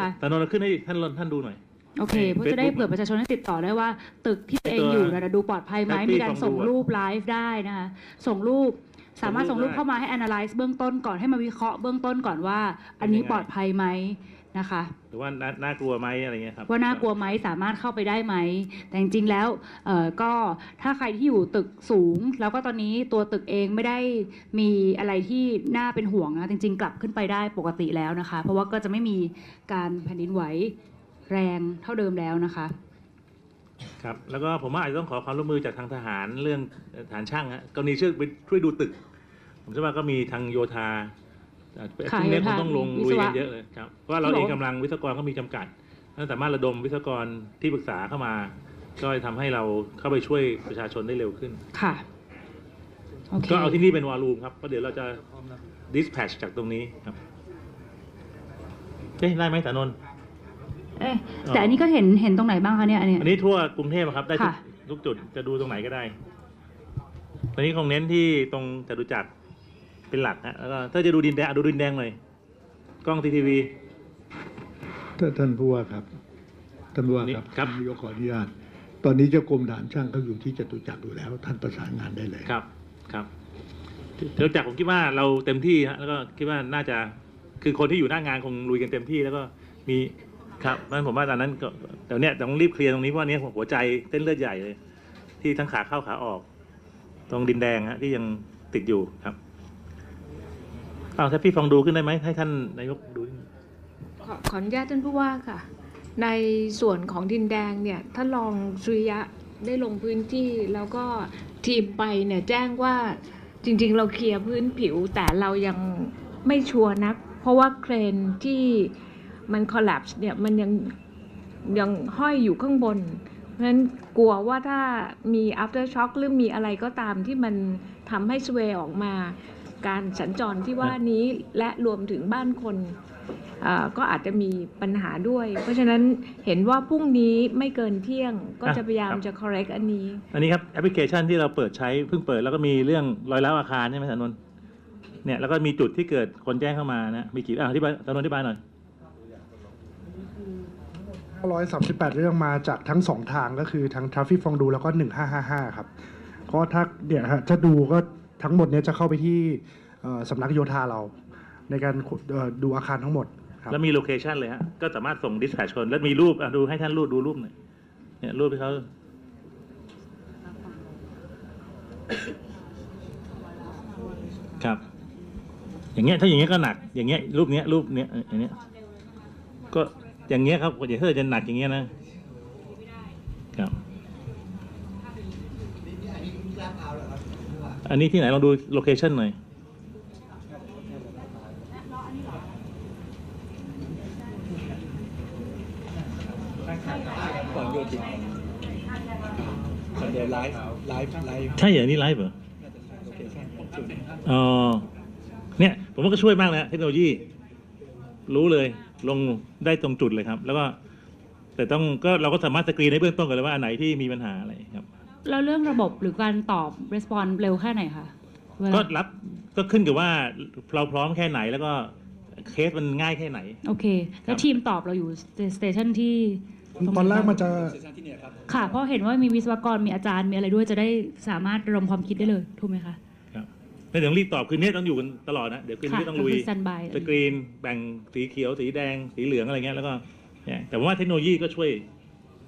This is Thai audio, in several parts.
นะคะแต่นนท์ขึ้นให้ท่านท่านดูหน่อย โอเคในเพื่อจะได้ Facebook เผื่อประชาชนได้ติดต่อได้ว่า ตึกที่ตัวเองตัวอยู่นะดูปลอดภัยไหม Happy มีการส่งของดูอะรูปไลฟ์ได้นะคะส่งรูปสามารถส่ส่งงรูรูปปได้เข้ามาให้ analyze เบื้องต้นก่อนให้มาวิเคราะห์เบื้องต้นก่อนว่า อันนี้เป็นยังไงปลอดภัยไหม นะคะหรือว่าน่าน่ากลัวไหมอะไรเงี้ยครับว่าน่ากลัวไหมสามารถเข้าไปได้ไหม แต่จริงๆแล้วเอ่อก็ถ้าใครที่อยู่ตึกสูง แล้วก็ตอนนี้ตัวตึกเองไม่ได้มีอะไรที่น่าเป็นห่วงนะจริง ๆ กลับขึ้นไปได้ปกติแล้วนะคะ เพราะว่าก็จะไม่มีการแผ่นดินไหวแรงเท่าเดิมแล้วนะคะครับแล้วก็ผมว่าอาจจะต้องขอความร่วมมือจากทางทหารเรื่องฐานช่างฮะกรณีช่วยไปช่วยดูตึก ผมเชื่อว่าก็มีทางโยธาเอ่อค่ะ ช่วงนี้โยคธางต้องลงวิลุศยวะกันเยอะเลยครับเพราะว่าเราที่เองบอกกำลังวิศวกรก็มีจำกัดถ้าสามารถระดมวิศวกรที่ปรึกษาเข้ามา ก็จะทำให้เราเข้าไปช่วยประชาชนได้เร็วขึ้นค่ะโอเคก็เอาที่นี่เป็นวอลลุ่มครับเพราะเดี๋ยวเราจะ dispatch จากตรงนี้ครับเฮ้ยได้ไหมสานนท์เอ๊ะแต่อันนี้ก็เห็นเห็นตรงไหนบ้างคะเนี่ยอันเนี้ยอันนี้ทั่วกรุงเทพอะครับ ได้ทุกค่ะทุกจุดจะดูตรงไหนก็ได้ตอนนี้คงเน้นที่ตรงจตุจักร เป็นหลักฮะแล้วก็ถ้าจะดูดินแดงอะดูดินแดงหน่อยกล้องทีทีวี ท่านท่านผู้ว่าครับ ท่านผู้ว่าครับครับ นายกขออนุญาต ตอนนี้เจ้ากรมฐานช่างเขาอยู่ที่จตุจักรอยู่แล้ว ท่านประสานงานได้เลย ครับครับจตุจักรผมคิดว่าเราเต็มที่ฮะแล้วก็คิดว่าน่าจะคือคนที่อยู่หน้างานคงลุยกันเต็มที่แล้วก็มีครับเพราะฉะนั้นผมว่าตอนนั้นก็แต่เนี้ยต้องรีบเคลียร์ตรงนี้เพราะว่าเนี้ยหัวใจเต้นเลือดใหญ่เลย ที่ทั้งขาเข้าขาออก ตรงดินแดงฮะที่ยังติดอยู่ครับเอาถ้าพี่ฟองดูขึ้นได้ไหมให้ท่านนายกดูนิดนึงขอขออนุญาตท่านผู้ว่าค่ะ ในส่วนของดินแดงเนี่ยท่านรองสุริยะได้ลงพื้นที่แล้วก็ทีมไปเนี่ยแจ้งว่าจริง ๆ เราเคลียร์พื้นผิวแต่เรายังไม่ชัวร์นัก เพราะว่าเครนที่มัน collapse เนี่ยมันยังยังห้อยอยู่ข้างบน เพราะฉะนั้นกลัวว่าถ้ามี after shock หรือมีอะไรก็ตามที่มันทำให้สเวออกมา การสัญจรที่ว่านี้และรวมถึงบ้านคนอ่าก็อาจจะมีปัญหาด้วย เพราะฉะนั้นเห็นว่าพรุ่งนี้ไม่เกินเที่ยงก็จะพยายามจะ correct อันนี้ อันนี้ครับแอปพลิเคชันที่เราเปิดใช้เพิ่งเปิดแล้วก็มีเรื่องรอยร้าวอาคารใช่ไหมสานนท์เนี่ยแล้วก็มีจุดที่เกิดคนแจ้งเข้ามานะมีกี่อะอธิบายสานนท์อธิบายหน่อย538 เรื่องมาจากทั้งสองทางก็คือทั้ง Traffic ฟองดูแล้วก็ 1555 ครับก็ถ้าเนี่ยฮะจะดูก็ ทั้งหมดเนี้ยจะเข้าไปที่เอ่อสำนักโยธาเรา ในการเอ่อดูอาคารทั้งหมดครับ แล้วมีโลเคชันเลยฮะ ก็สามารถส่ง dispatch คนแล้วมีรูปอะดูให้ท่านรูปดูรูปหน่อย เนี่ยรูปที่เขาครับ อย่างเงี้ยถ้าอย่างเงี้ยก็หนัก อย่างเงี้ยรูปเนี้ยรูปเนี้ยอย่างเนี้ย ก็อย่างเงี้ยครับอย่าเพิ่จะหนักอย่างเงี้ยนะ ครับ อันนี้ที่ไหนลองดูโลเคชันหน่อย ก่อนโยธินเดี๋ยวไลฟ์ไลฟ์ไลฟ์ใช่เหรอนี่ไลฟ์เหรอ น่าจะใช่โลเคชั่นของจุดอ๋อ เนี่ยผมว่าก็ช่วยมากนะเทคโนโลยี รู้เลยลงได้ตรงจุดเลยครับ แล้วก็แต่ต้องก็เราก็สามารถสกรีนในเบื้องต้นกันเลยว่าอันไหนที่มีปัญหาอะไรครับ แล้วเรื่องระบบหรือการตอบ response เร็วแค่ไหนคะเวลาก็รับก็ขึ้นกับว่าเราพร้อมแค่ไหนแล้วก็เคสมันง่ายแค่ไหน โอเค แล้วทีมตอบเราอยู่สเตชันที่รงไหตอนแรกมันจะเซสชันที่เนี่ยครับค่ะ เพราะเห็นว่ามีวิศวกรมีอาจารย์มีอะไรด้วยจะได้สามารถระดมความคิดได้เลยถูกไหมคะครับแล้วเดี๋ยวรีบตอบคืนนี้ต้องอยู่กันตลอดนะเดี๋ยวคืนค่ะนี้ต้องก็ลุยคือ standby สกรีนแบ่งสีเขียว สีแดง สีเหลืองอะไรเงี้ยแล้วก็เนี่ยแต่ว่าเทคโนโลยีก็ช่วย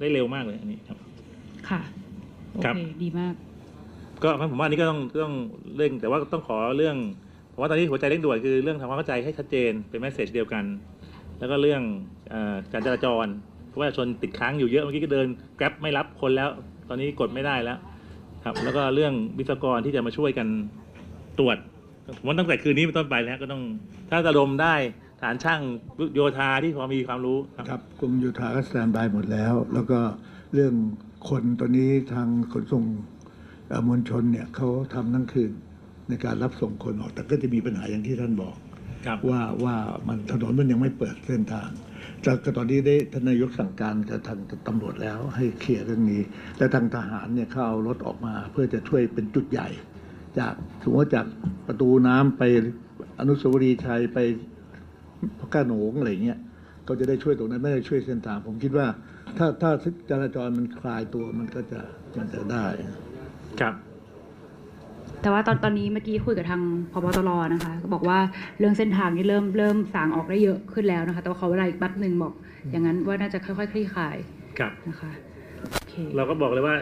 ได้เร็วมากเลยอันนี้ครับ ค่ะ โอครับ เคดีมาก ก็ผมว่านี่ก็ต้องต้องเร่งแต่ว่าต้องขอเรื่องผมว่าตอนนี้หัวใจเร่งด่วนคือเรื่องทำความเข้าใจให้ชัดเจนเป็นแมสเซจเดียวกัน แล้วก็เรื่องเออการจราจรเพราะว่าชนติดค้างอยู่เยอะเมื่อกี้ก็เดินแกร็บไม่รับคนแล้ว ตอนนี้กดไม่ได้แล้วครับ แล้วก็เรื่องวิศวกรที่จะมาช่วยกันตรวจผมว่าตั้งแต่คืนนี้เป็นต้นไปแล้วก็ต้องถ้าระดมได้ ฐานช่างโยธาที่พอมีความรู้ครับครับกรมโยธาก็สแตนบายหมดแล้ว แล้วก็เรื่องคนตอนนี้ทางขนส่งเอ่อมวลชนเนี่ยเขาทำทั้งคืนในการรับส่งคนออก แต่ก็จะมีปัญหาอย่างที่ท่านบอกครับว่าว่ามันถนนมันยังไม่เปิดเส้นทางจากตอนนี้ได้ท่านนายกสั่งการกับทางตำรวจแล้วให้เคลียร์เรื่องนี้ และทางทหารเนี่ยเขาเอารถออกมาเพื่อจะช่วยเป็นจุดใหญ่ จากสมมติว่าจากประตูน้ำไปอนุสาวรีย์ชัยไป พระโขนงอะไรเงี้ยเขาจะได้ช่วยตรงนั้นไม่ได้ช่วยเส้นทางผมคิดว่า ถ้าถ้าจราจรมันคลายตัวมันก็จะมันจะได้ครับแต่ว่าตอนตอนนี้เมื่อกี้คุยกับทางพบตรนะคะ ก็บอกว่าเรื่องเส้นทางนี่เริ่มเริ่มสางออกได้เยอะขึ้นแล้วนะคะ แต่ว่าเขาเวลาอีกแป๊บหนึ่งบอก อย่างนั้นว่าน่าจะค่อยๆคลี่คลายครับนะคะโอเคเราก็บอกเลยว่า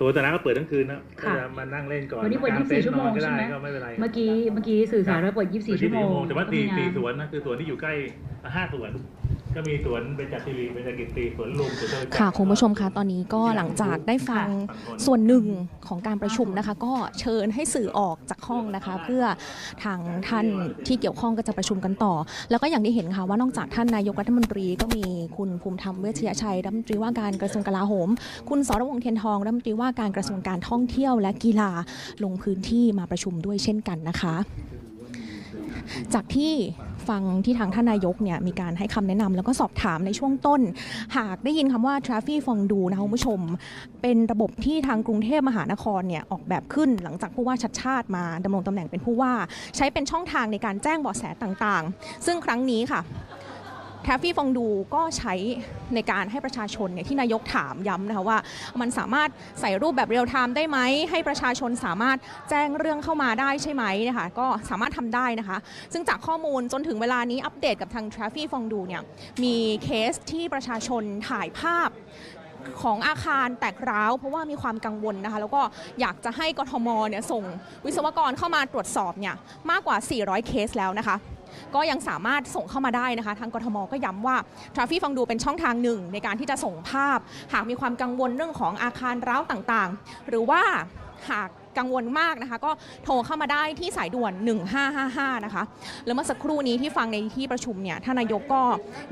ตัวตลาดก็เปิดทั้งคืนนะค่ะก็จะมานั่งเล่นก่อนวันนี้เปิดกางต็นท์24ชั่วโมงนอนก็ใช่ไหม ด้ก็ไม่เป็นไรเมื่อกี้เมื่อกี้สื่อสารว่าเปิด 24 ชั่วโมงแต่ว่าก็ตีมีงนตีสวนนะคือสวนที่อยู่ใกล้ห้าสวน ก็มีสวนเบญจศิริเบญจกิติสวนลุมสวนเจ้าค่ะคุณผู้ชมคะตอนนี้ก็หลังจากได้ฟังส่วนหนึ่งของการประชุมนะคะ ก็เชิญให้สื่อออกจากห้องนะคะ เพื่อทางท่านที่เกี่ยวข้องก็จะประชุมกันต่อ แล้วก็อย่างที่เห็นค่ะว่านอกจากท่านนายกรัฐมนตรีก็มีคุณภูมิธรรมเวชยชัยรัฐมนตรีว่าการกระทรวงกลาโหม คุณสรวงศ์เทียนทองรัฐมนตรีว่าการกระทรวงการท่องเที่ยวและกีฬาลงพื้นที่มาประชุมด้วยเช่นกันนะคะ จากที่ ฟังที่ทางท่านนายกเนี่ยมีการให้คำแนะนำแล้วก็สอบถามในช่วงต้น หากได้ยินคำว่า t r a f f i c ฟองดูนะคะคุณผู้ชม เป็นระบบที่ทางกรุงเทพมหานครเนี่ยออกแบบขึ้นหลังจากผู้ว่าชัดชาติมาดำรงตำแหน่งเป็นผู้ว่า ใช้เป็นช่องทางในการแจ้งเบาะแสต่างๆ ซึ่งครั้งนี้ค่ะ แทฟฟี่ฟองดูก็ใช้ในการให้ประชาชนเนี่ยที่นายกถามย้ำนะคะว่า มันสามารถใส่รูปแบบเรียลไทม์ได้ไหม ให้ประชาชนสามารถแจ้งเรื่องเข้ามาได้ใช่ไหมนะคะก็สามารถทำได้นะคะ ซึ่งจากข้อมูลจนถึงเวลานี้อัปเดตกับทาง t r a f f i c ฟองดูเนี่ยมีเคสที่ประชาชนถ่ายภาพของอาคารแตกร้าวเพราะว่ามีความกังวลนะคะ แล้วก็อยากจะให้กทมเนี่ยส่งวิศวกรเข้ามาตรวจสอบเนี่ยมากกว่า 400 เคสแล้วนะคะ ก็ยังสามารถส่งเข้ามาได้นะคะ ทางกทมก็ย้ำว่าทราฟีฟังดูเป็นช่องทางหนึ่ง ในการที่จะส่งภาพ หากมีความกังวลเรื่องของอาคารร้าวต่างๆ หรือว่าหาก กังวลมากนะคะ ก็โทรเข้ามาได้ที่สายด่วน 1555 นะคะ แล้วเมื่อสักครู่นี้ที่ฟังในที่ประชุมเนี่ยท่านนายกก็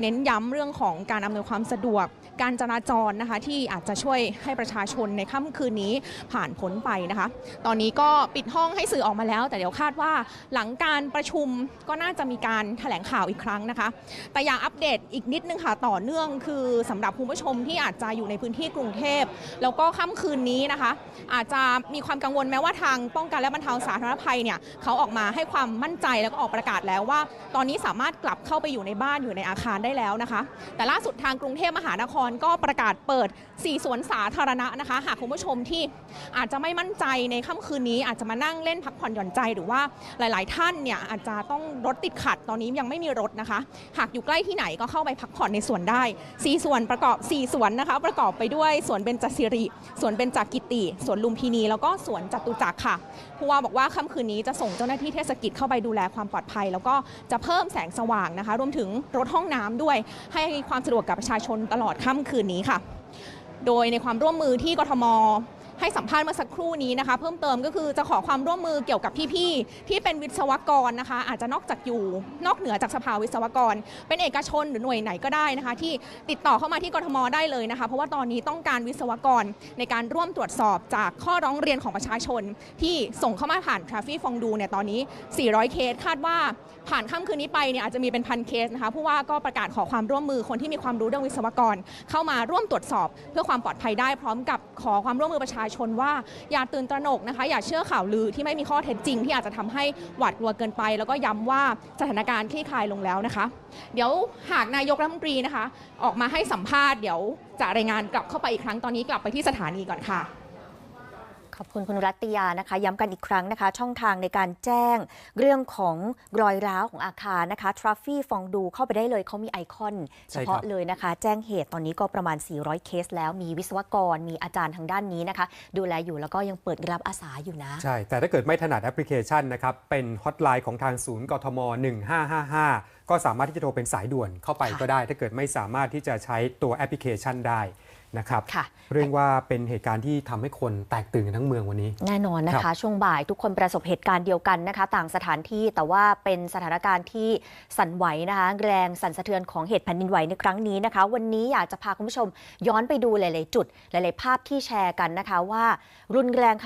เน้นย้ำเรื่องของการอำนวยความสะดวก การจราจรนะคะที่อาจจะช่วยให้ประชาชนในค่ำคืนนี้ผ่านพ้นไปนะคะ ตอนนี้ก็ปิดห้องให้สื่อออกมาแล้ว แต่เดี๋ยวคาดว่าหลังการประชุมก็น่าจะมีการแถลงข่าวอีกครั้งนะคะ แต่อยางอัปเดตอีกนิดนึงค่ะต่อเนื่องคือสำหรับคุณผู้ชมที่อาจจะอยู่ในพื้นที่กรุงเทพแล้วก็ค่ำคืนนี้นะคะ อาจจะมีความกังวลม้ว่าทางป้องกันและบรรเทาสาธารณภัยเนี่ยเขาออกมาให้ความมั่นใจแล้วก็ออกประกาศแล้วว่า ตอนนี้สามารถกลับเข้าไปอยู่ในบ้านอยู่ในอาคารได้แล้วนะคะ แต่ล่าสุดทางกรุงเทพมหานครก็ประกาศเปิด 4 สวนสาธารณะนะคะ หากคุณผู้ชมที่อาจจะไม่มั่นใจในค่ำคืนนี้ อาจจะมานั่งเล่นพักผ่อนหย่อนใจหรือว่าหลาย ๆ ท่านเนี่ยอาจจะต้องรถติดขัดตอนนี้ยังไม่มีรถนะคะ หากอยู่ใกล้ที่ไหนก็เข้าไปพักผ่อนในสวนได้ 4 ส่วนประกอบ 4 สวนนะคะ ประกอบไปด้วยสวนเบญจศิริสวนเบญจกิติสวนลุมพินีแล้วก็สวนจัตุจักรค่ะผู้ว่าบอกว่าค่ำคืนนี้จะส่งเจ้าหน้าที่เทศกิจเข้าไปดูแลความปลอดภัย แล้วก็จะเพิ่มแสงสว่างนะคะ รวมถึงรถห้องน้ำด้วย ให้ความสะดวกกับประชาชนตลอดค่ำคืนนี้ค่ะ โดยในความร่วมมือที่กทม ให้สัมภาษณ์เมื่อสักครู่นี้นะคะ เพิ่มเติมก็คือจะขอความร่วมมือเกี่ยวกับพี่ๆที่เป็นวิศวกรนะคะ อาจจะนอกจากอยู่ นอกเหนือจากสภาวิศวกร เป็นเอกชนหรือหน่วยไหนก็ได้นะคะ ที่ติดต่อเข้ามาที่กรทมได้เลยนะคะ เพราะว่าตอนนี้ต้องการวิศวกรในการร่วมตรวจสอบจากข้อร้องเรียนของประชาชน ที่ส่งเข้ามาผ่านทราฟี่ฟองดูเนี่ยตอนนี้ 400 เคสคาดว่าผ่านค่ำคืนนี้ไปเนี่ยอาจจะมีเป็นพันเคสนะคะผู้ว่าก็ประกาศขอความร่วมมือคนที่มีความรู้เรื่องวิศวกร เข้ามาร่วมตรวจสอบ เพื่อความปลอดภัยได้พร้อมกับขอความร่วมมือประชาชนว่าอย่าตื่นตระหนกนะคะ อย่าเชื่อข่าวลือที่ไม่มีข้อเท็จจริง ที่อาจจะทำให้หวาดกลัวเกินไป แล้วก็ย้ำว่าสถานการณ์คลี่คลายลงแล้วนะคะ เดี๋ยวหากนายกรัฐมนตรีนะคะ ออกมาให้สัมภาษณ์เดี๋ยวจะรายงานกลับเข้าไปอีกครั้งตอนนี้กลับไปที่สถานีก่อนค่ะ ขอบคุณคุณรัตยานะคะ ย้ำกันอีกครั้งนะคะ ช่องทางในการแจ้งเรื่องของรอยร้าวของอาคารนะคะทราฟฟี่ฟองดูเข้าไปได้เลยเขามีไอคอนใช่เฉครับพาะเลยนะคะ แจ้งเหตุตอนนี้ก็ประมาณ 400 เคสแล้วมีวิศวกรมีอาจารย์ทางด้านนี้นะคะ ดูแลอยู่แล้วก็ยังเปิดรับอาสาอยู่นะ ใช่ แต่ถ้าเกิดไม่ถนัดแอปพลิเคชันนะครับ เป็นฮอตไลน์ของทางศูนย์กทม 1555 ก็สามารถที่จะโทรเป็นสายด่วนเข้าไปค่ะก็ได้ ถ้าเกิดไม่สามารถที่จะใช้ตัวแอปพลิเคชันได้ นะครับค่ะเรียกว่าเป็นเหตุการณ์ที่ทำให้คนแตกตื่นกันทั้งเมืองวันนี้ แน่นอนนะครัคะบช่วงบ่ายทุกคนประสบเหตุการณ์เดียวกันนะคะ ต่างสถานที่แต่ว่าเป็นสถานการณ์ที่สั่นไหวนะคะแรงสั่นสะเทือนของเหตุแผ่นดินไหวในครั้งนี้นะคะ วันนี้อยากจะพาคุณผู้ชมย้อนไปดูหลาย ๆ จุด หลาย ๆ ภาพที่แชร์กันนะคะว่ารุนแรง